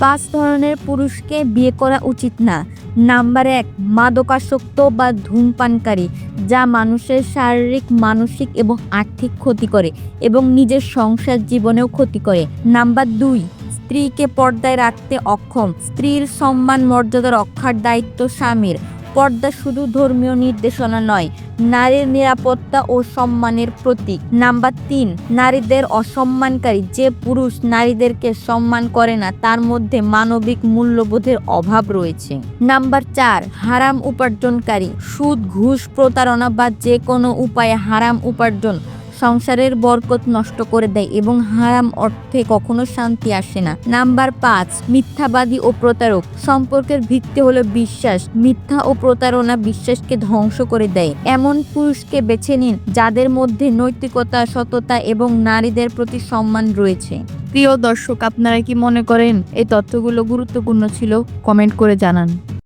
পাঁচ ধরনের পুরুষকে বিয়ে করা উচিত না। নাম্বার এক, মাদকাসক্ত বা ধূমপানকারী, যা মানুষের শারীরিক, মানসিক এবং আর্থিক ক্ষতি করে এবং নিজের সংসার জীবনেও ক্ষতি করে। নাম্বার দুই, স্ত্রীকে পর্দায় রাখতে অক্ষম, স্ত্রীর সম্মান মর্যাদা রক্ষার দায়িত্ব স্বামীর। পর্দা শুধু ধর্মীয় নির্দেশনা নয়, নারীর নিরাপত্তা ও সম্মানের প্রতীক। নাম্বার তিন, নারীদের অসম্মানকারী। যে পুরুষ নারীদেরকে সম্মান করে না, তার মধ্যে মানবিক মূল্যবোধের অভাব রয়েছে। নাম্বার চার, হারাম উপার্জনকারী। সুদ, ঘুষ, প্রতারণা বা যে কোনো উপায়ে হারাম উপার্জন সংসারের বরকত নষ্ট করে দেয় এবং হারাম অর্থে কখনো শান্তি আসে না। নাম্বার পাঁচ, মিথ্যাবাদী ও প্রতারক। সম্পর্কের ভিত্তি হলো বিশ্বাস। মিথ্যা ও প্রতারণা বিশ্বাসকে ধ্বংস করে দেয়। এমন পুরুষকে বেছে নিন যাদের মধ্যে নৈতিকতা, সততা এবং নারীদের প্রতি সম্মান রয়েছে। প্রিয় দর্শক, আপনারা কি মনে করেন এই তথ্যগুলো গুরুত্বপূর্ণ ছিল? কমেন্ট করে জানান।